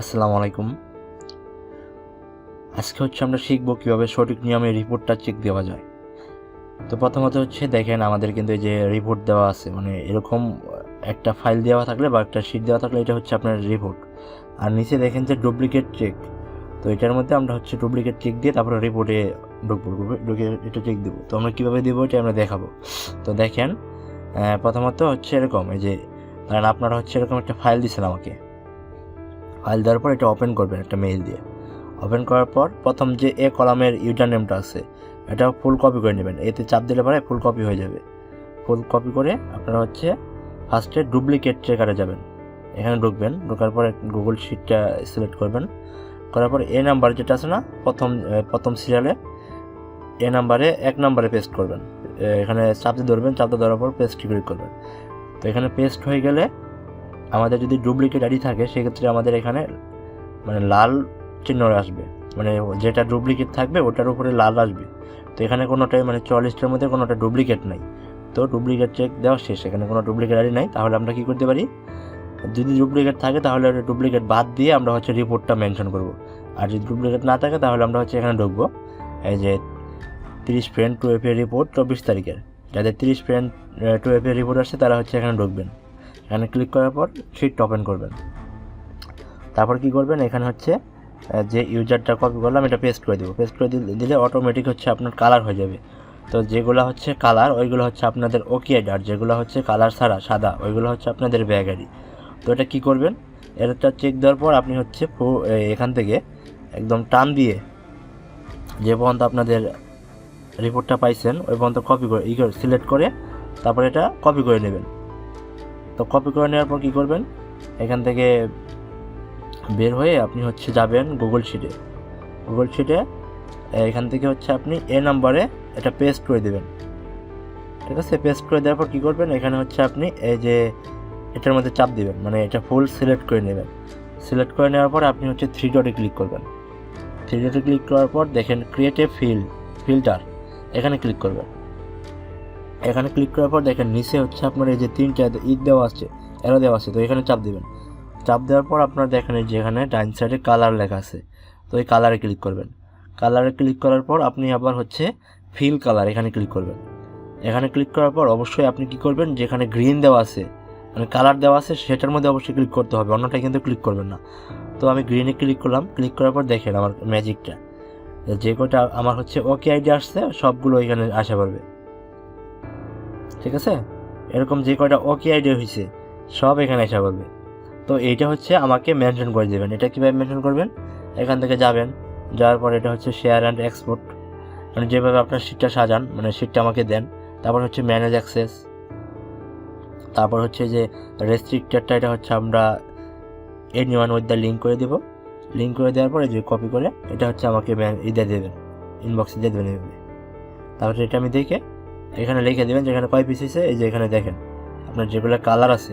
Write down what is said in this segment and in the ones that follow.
আসসালামু আলাইকুম। আজকে হচ্ছে আমরা শিখব কীভাবে সঠিক নিয়মে রিপোর্টটা চেক দেওয়া যায়। তো প্রথমত হচ্ছে দেখেন, আমাদের কিন্তু এই যে রিপোর্ট দেওয়া আছে মানে এরকম একটা ফাইল দেওয়া থাকলে বা একটা শিট দেওয়া থাকলে এটা হচ্ছে আপনার রিপোর্ট আর নিচে দেখেন যে ডুপ্লিকেট চেক তো এটার মধ্যে আমরা হচ্ছে ডুপ্লিকেট চেক দিয়ে তারপরে রিপোর্টে ঢুকবো, ঢুকে এটা চেক দেবো। তো আমরা কীভাবে দেবো এটা আমরা দেখাবো। তো দেখেন প্রথমত হচ্ছে এরকম, এই যে কারণ আপনারা হচ্ছে এরকম একটা ফাইল দিয়েছেন আমাকে। ফাইল দেওয়ার পর এটা ওপেন করবেন একটা মেইল দিয়ে। ওপেন করার পর প্রথম যে এ কলামের ইউজার নেমটা আছে, এটা ফুল কপি করে নেবেন। এতে চাপ দিলে পরে ফুল কপি হয়ে যাবে। ফুল কপি করে আপনারা হচ্ছে ফার্স্টে ডুপ্লিকেট ট্রেকারে যাবেন। এখানে ঢুকবেন, ঢোকার পরে গুগল শিটটা সিলেক্ট করবেন। করার পর এ নাম্বার যেটা আছে না, প্রথম প্রথম সিরিয়ালে এ নাম্বারে এক নাম্বারে পেস্ট করবেন। এখানে চাপতে ধরবেন চাপতে ধরার পর পেস্ট ক্লিক করবেন। তো এখানে পেস্ট হয়ে গেলে আমাদের যদি ডুপ্লিকেট আইডি থাকে, সেক্ষেত্রে আমাদের এখানে মানে লাল চিহ্ন আসবে। মানে যেটা ডুপ্লিকেট থাকবে, ওটার উপরে লাল আসবে। তো এখানে কোনোটাই মানে চল্লিশটার মধ্যে কোনোটা ডুপ্লিকেট নাই। তো ডুপ্লিকেট চেক দেওয়া শেষ। এখানে কোনো ডুপ্লিকেট আইডি নাই। তাহলে আমরা কি করতে পারি? যদি ডুপ্লিকেট থাকে, তাহলে ওটা ডুপ্লিকেট বাদ দিয়ে আমরা হচ্ছে রিপোর্টটা মেনশন করব। আর যদি ডুপ্লিকেট না থাকে, তাহলে আমরা হচ্ছে এখানে ঢুকবো। এই যে তিরিশ ফ্রেন্ড টু এফ রিপোর্ট চব্বিশ তারিখের। যাদের তিরিশ ফ্রেন্ড টু এফ রিপোর্ট আসছে, তারা হচ্ছে এখানে ঢুকবেন। এখানে ক্লিক করার পর শিট ওপেন করবেন। তারপর কি করবেন? এখানে হচ্ছে যে ইউজারটা কপি করলাম, এটা পেস্ট করে দেবো। পেস্ট করে দিলে- দিলে অটোমেটিক হচ্ছে আপনার কালার হয়ে যাবে। তো যেগুলো হচ্ছে কালার ওইগুলো হচ্ছে আপনাদের ওকে আর যেগুলো হচ্ছে কালার ছাড়া সাদা, ওইগুলো হচ্ছে আপনাদের ব্যাগারি তো এটা কি করবেন? এটা চেক দেওয়ার পর আপনি হচ্ছে এখান থেকে একদম টান দিয়ে যে পর্যন্ত আপনাদের রিপোর্টটা পাইছেন, ওই পর্যন্ত কপি করে, ই করে সিলেক্ট করে, তারপর এটা কপি করে নেবেন। তো কপি করে নেওয়ার পর কী করবেন? এখান থেকে বের হয়ে আপনি হচ্ছে যাবেন গুগল শিটে গুগল শিটে এখান থেকে হচ্ছে আপনি এ নাম্বারে এটা পেস্ট করে দেবেন। ঠিক আছে? পেস্ট করে দেওয়ার পর কী করবেন? এখানে হচ্ছে আপনি এই যে এটার মধ্যে চাপ দেবেন মানে এটা ফুল সিলেক্ট করে নেবেন। সিলেক্ট করে নেওয়ার পর আপনি হচ্ছে থ্রি ডটে ক্লিক করবেন। থ্রি ডটে ক্লিক করার পর দেখেন ক্রিয়েট এ ফিল ফিল্টার এখানে ক্লিক করবেন। এখানে ক্লিক করার পর দেখেন নিচে হচ্ছে আপনার এই যে তিনটা ঈদ দেওয়া আছে এরো দেওয়া আছে, তো এখানে চাপ দেবেন। চাপ দেওয়ার পর আপনার দেখেন এই যে এখানে ডাইন সাইডে কালার লেখা আছে, তো এই কালারে ক্লিক করবেন। কালারে ক্লিক করার পর আপনি আবার হচ্ছে ফিল কালার এখানে ক্লিক করবেন। এখানে ক্লিক করার পর অবশ্যই আপনি কি করবেন, যেখানে গ্রিন দেওয়া আছে মানে কালার দেওয়া আছে, সেটার মধ্যে অবশ্যই ক্লিক করতে হবে অন্যটা কিন্তু ক্লিক করবেন না। তো আমি গ্রিনে ক্লিক করলাম ক্লিক করার পর দেখেন আমার ম্যাজিকটা যে কটা আমার হচ্ছে ওকে আইডি আসছে, সবগুলো এখানে আসা পারবে। ঠিক আছে? এরকম যে কয়টা ওকে আইডিয়া হয়েছে সব এখানে এসে পারবে তো এইটা হচ্ছে আমাকে মেনশন করে দেবেন। এটা কীভাবে মেনশন করবেন? এখান থেকে যাবেন, যাওয়ার পর এটা হচ্ছে শেয়ার অ্যান্ড এক্সপোর্ট মানে যেভাবে আপনার সিটটা সাজান মানে সিটটা আমাকে দেন। তারপর হচ্ছে ম্যানেজ অ্যাক্সেস তারপর হচ্ছে যে রেস্ট্রিক্টেডটা এটা হচ্ছে আমরা anyone with the link করে দেবো। লিঙ্ক করে দেওয়ার পরে যে কপি করে, এটা হচ্ছে আমাকে ইদে দেবেন ইনবক্সে দিয়ে দেবেন তারপরে এটা আমি দেখে এখানে লিখে দেবেন, যেখানে কয় পিস আছে এই যে এখানে দেখেন, আপনার যেগুলো কালার আছে,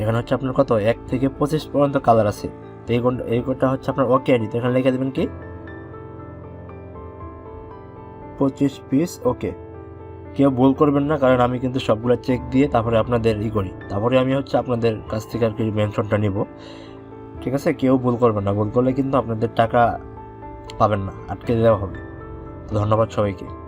এখানে হচ্ছে আপনার কত? এক থেকে পঁচিশ পর্যন্ত কালার আছে। তো এই কোনটা, এই কোডটা হচ্ছে আপনার ওকে আইডি তো এখানে লিখে দেবেন কি? পঁচিশ পিস ওকে কেউ ভুল করবেন না, কারণ আমি কিন্তু সবগুলো চেক দিয়ে তারপরে আপনাদের ই করি। তারপরে আমি হচ্ছে আপনাদের কাছ থেকে আর কি মেনশনটা নিব। ঠিক আছে? কেউ ভুল করবেন না। ভুল করলে কিন্তু আপনাদের টাকা পাবেন না। আটকে দেওয়া হবে। ধন্যবাদ সবাইকে।